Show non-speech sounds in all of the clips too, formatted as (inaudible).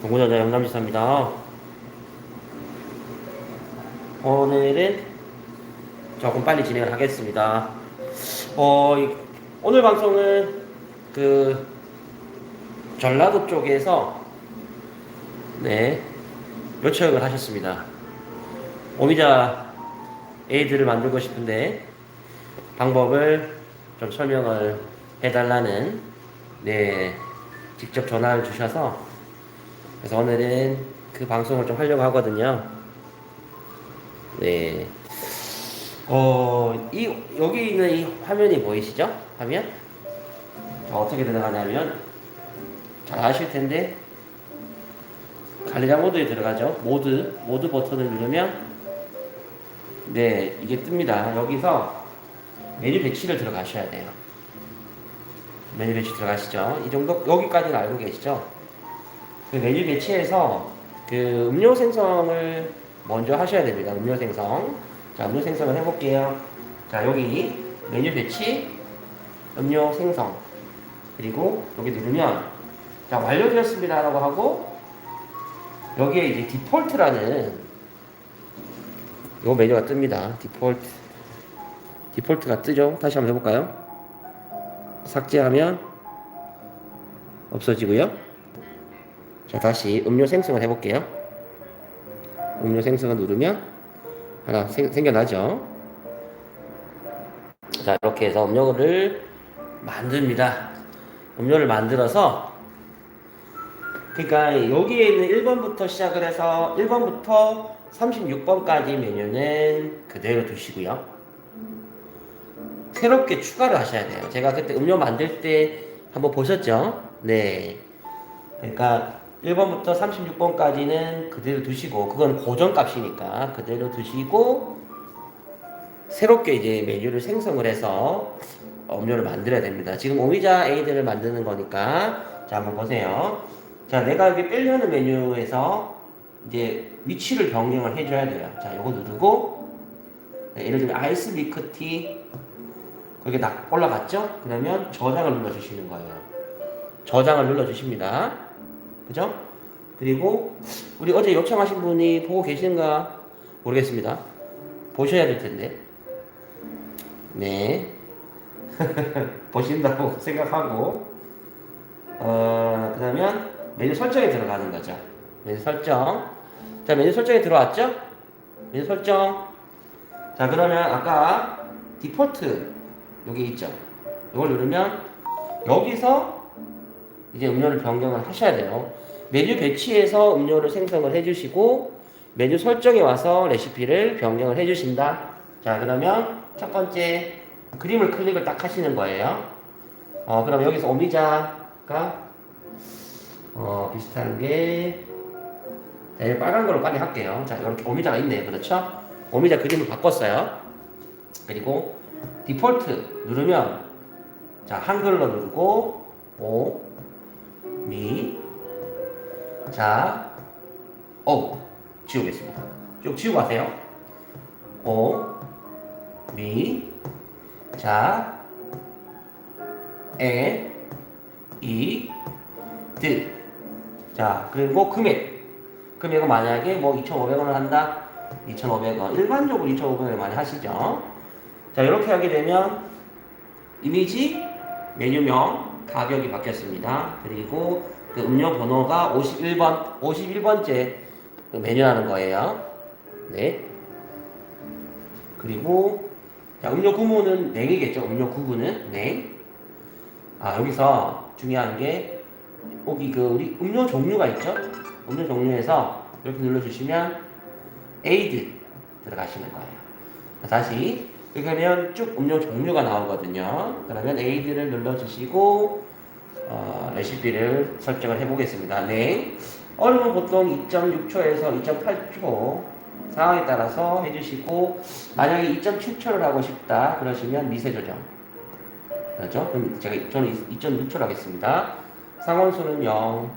동구자자 영남지사입니다. 오늘은 조금 빨리 진행을 하겠습니다. 어, 이- 오늘 방송은 그 전라도 쪽에서 네 요청을 하셨습니다. 오미자 에이드를 만들고 싶은데 방법을 좀 설명을 해달라는 네 직접 전화를 주셔서 그래서 오늘은 그 방송을 좀 하려고 하거든요. 네. 어, 이, 여기 있는 이 화면이 보이시죠? 화면? 자, 어떻게 들어가냐면, 잘 아실 텐데, 관리자 모드에 들어가죠. 모드, 모드 버튼을 누르면, 네, 이게 뜹니다. 여기서 메뉴 배치를 들어가셔야 돼요. 메뉴 배치 들어가시죠. 이 정도, 여기까지는 알고 계시죠? 그 메뉴 배치에서 그 음료 생성을 먼저 하셔야 됩니다. 음료 생성. 자, 음료 생성을 해볼게요. 자, 여기 메뉴 배치, 음료 생성. 그리고 여기 누르면, 자, 완료되었습니다. 라고 하고, 여기에 이제 디폴트라는 요 메뉴가 뜹니다. 디폴트. 디폴트가 뜨죠? 다시 한번 해볼까요? 삭제하면 없어지고요. 자, 다시 음료 생성을 해볼게요. 음료 생성을 누르면 하나 생, 생겨나죠. 자, 이렇게 해서 음료를 만듭니다. 음료를 만들어서 그러니까 여기에 있는 1번부터 시작을 해서 1번부터 36번까지 메뉴는 그대로 두시고요. 새롭게 추가를 하셔야 돼요. 제가 그때 음료 만들 때 한번 보셨죠? 네. 그러니까 1번부터 36번까지는 그대로 두시고 그건 고정 값이니까 그대로 두시고 새롭게 이제 메뉴를 생성을 해서 음료를 만들어야 됩니다. 지금 오미자 에이드를 만드는 거니까 자 한번 보세요. 자 내가 여기 빼려는 메뉴에서 이제 위치를 변경을 해줘야 돼요. 자 요거 누르고 네, 예를 들면 아이스 미크티 거기 딱 올라갔죠? 그러면 저장을 눌러주시는 거예요. 저장을 눌러주십니다. 그죠? 그리고 우리 어제 요청하신 분이 보고 계신가 모르겠습니다. 보셔야 될 텐데. 네. (laughs) 보신다고 (laughs) 생각하고 어, 그러면 메뉴 설정에 들어가는 거죠. 메뉴 설정. 자, 메뉴 설정에 들어왔죠? 메뉴 설정. 자, 그러면 아까 디폴트 여기 있죠. 이걸 누르면 여기서 이제 음료를 변경을 하셔야 돼요. 메뉴 배치에서 음료를 생성을 해주시고 메뉴 설정에 와서 레시피를 변경을 해주신다. 자 그러면 첫 번째 그림을 클릭을 딱 하시는 거예요. 어 그럼 여기서 오미자가 어 비슷한 게 자, 이 빨간 걸로 빨리 할게요. 자 이렇게 오미자가 있네, 그렇죠? 오미자 그림을 바꿨어요. 그리고 디폴트 누르면 자 한글로 누르고 오 미, 자, 오, 지우겠습니다. 쭉 지우고 가세요. 오, 미, 자, 에, 이, 드. 자, 그리고 금액. 금액은 만약에 뭐 2,500원을 한다? 2,500원. 일반적으로 2,500원을 많이 하시죠? 자, 이렇게 하게 되면 이미지, 메뉴명, 가격이 바뀌었습니다. 그리고 그 음료 번호가 51번, 51번째 그 메뉴라는 거예요. 네. 그리고 자, 음료 구문은 냉이겠죠. 음료 구분은 냉. 아, 여기서 중요한 게 여기 그 우리 음료 종류가 있죠. 음료 종류에서 이렇게 눌러주시면 에이드 들어가시는 거예요. 다시 그러면 쭉 음료 종류가 나오거든요. 그러면 에이드를 눌러주시고 어, 레시피를 설정을 해보겠습니다. 네. 얼음은 보통 2.6초에서 2.8초 상황에 따라서 해주시고 만약에 2.7초를 하고 싶다 그러시면 미세 조정. 그렇죠? 그럼 제가 저는 2.6초로 하겠습니다. 상온수는 0.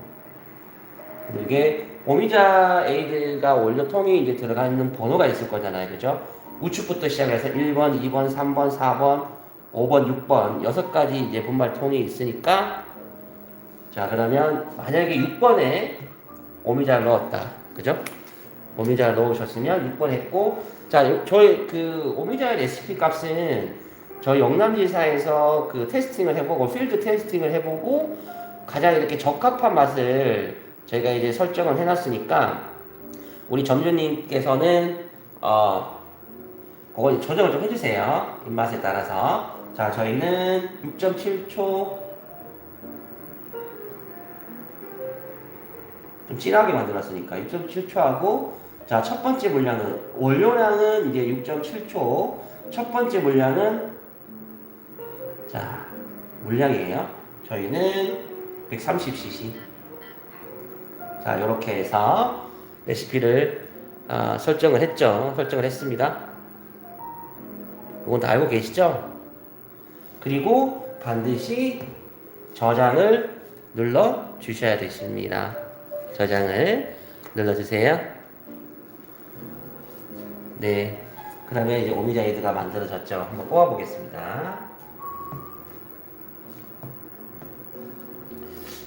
그리고 이게 오미자 에이드가 원료통이 이제 들어가 있는 번호가 있을 거잖아요. 그죠? 우측부터 시작해서 1번, 2번, 3번, 4번, 5번, 6번, 여섯 가지 이제 분말 통이 있으니까 자, 그러면 만약에 6번에 오미자를 넣었다. 그죠? 오미자를 넣으셨으면 6번 했고, 자, 요- 저희 그 오미자의 레시피 값은 저희 영남지사에서 그 테스팅을 해보고, 필드 테스팅을 해보고, 가장 이렇게 적합한 맛을 저희가 이제 설정을 해놨으니까, 우리 점주님께서는, 어, 그거 조정을 좀 해주세요. 입맛에 따라서. 자, 저희는 6.7초, 좀 진하게 만들었으니까 6.7초 하고 자 첫 번째 물량은 원료량은 이제 6.7초. 첫 번째 물량은 자 물량이에요. 저희는 130cc 자 이렇게 해서 레시피를 아, 설정을 했죠. 설정을 했습니다. 이건 다 알고 계시죠? 그리고 반드시 저장을 눌러 주셔야 되십니다 저장을 눌러주세요. 네. 그러면 이제 오미자이드가 만들어졌죠. 한번 뽑아보겠습니다.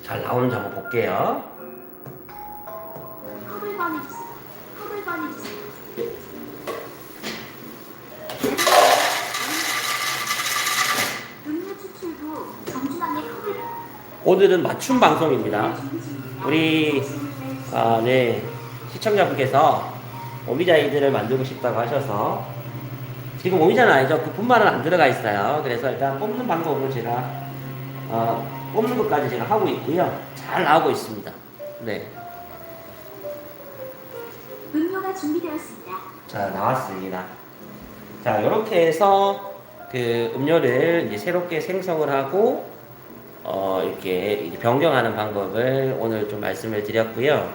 잘 나오는지 한번 볼게요. 컵을 꺼내주세요. 컵을 꺼내주세요. 음료 추출 후 정중앙에 컵을 오늘은 맞춤 방송입니다. 우리 아, 네 시청자분께서 오미자이드를 만들고 싶다고 하셔서 지금 오미자는 아니죠. 그 분말은 안 들어가 있어요. 그래서 일단 뽑는 방법을 제가 어, 뽑는 것까지 제가 하고 있고요. 잘 나오고 있습니다. 네. 음료가 준비되었습니다. 자 나왔습니다. 자 이렇게 해서 그 음료를 이제 새롭게 생성을 하고 어 이렇게 변경하는 방법을 오늘 좀 말씀을 드렸고요.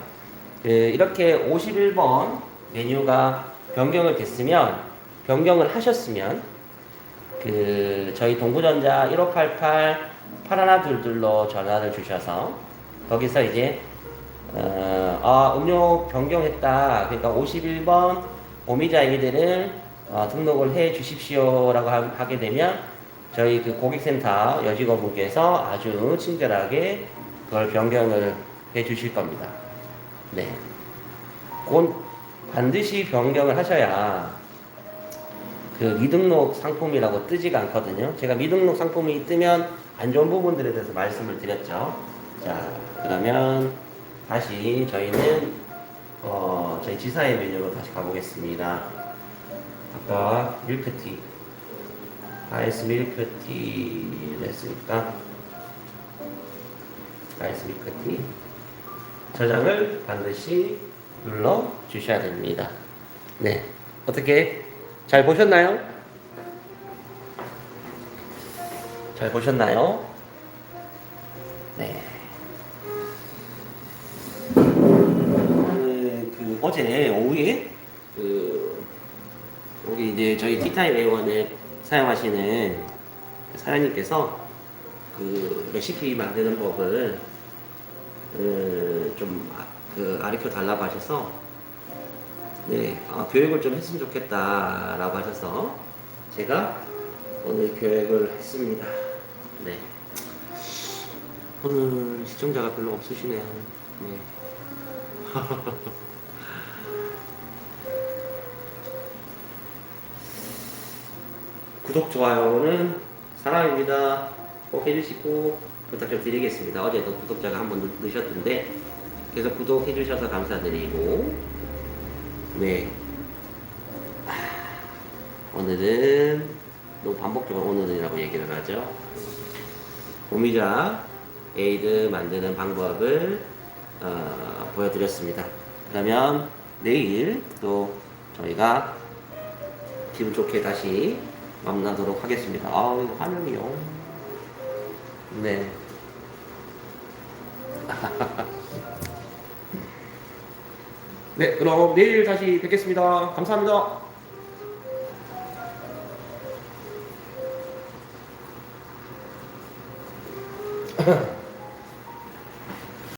그 이렇게 51번 메뉴가 변경을 됐으면 변경을 하셨으면 그 저희 동구전자 1588 8122로 전화를 주셔서 거기서 이제 어, 아, 음료 변경했다. 그러니까 51번 오미자이드를 어, 등록을 해 주십시오라고 하, 하게 되면 저희 그 고객센터 여직원분께서 아주 친절하게 그걸 변경을 해 주실 겁니다. 네. 그건 반드시 변경을 하셔야 그 미등록 상품이라고 뜨지가 않거든요. 제가 미등록 상품이 뜨면 안 좋은 부분들에 대해서 말씀을 드렸죠. 자, 그러면 다시 저희는 어, 저희 지사의 메뉴로 다시 가보겠습니다. 아까 밀크티, 아이스 밀크티를 했으니까 아이스 밀크티 저장을 반드시 눌러 주셔야 됩니다. 네, 어떻게 잘 보셨나요? 잘 보셨나요? 네. 그, 그 어제 오후에 그 여기 이제 저희 티타임 A1에 사용하시는 사장님께서 그 레시피 만드는 법을 그, 좀그 가르쳐 달라고 하셔서 네 아, 교육을 좀 했으면 좋겠다라고 하셔서 제가 오늘 교육을 했습니다. 네 오늘 시청자가 별로 없으시네요. 네. (laughs) 구독, 좋아요는 사랑입니다. 꼭 해주시고 부탁 좀 드리겠습니다. 어제도 구독자가 한번 넣으셨던데 계속 구독해 주셔서 감사드리고 네 하, 오늘은 너무 반복적으로 오늘이라고 얘기를 하죠. 오미자 에이드 만드는 방법을 어, 보여드렸습니다. 그러면 내일 또 저희가 기분 좋게 다시 만나도록 하겠습니다. 아, 화면이요. 네. (laughs) 네, 그럼 내일 다시 뵙겠습니다. 감사합니다.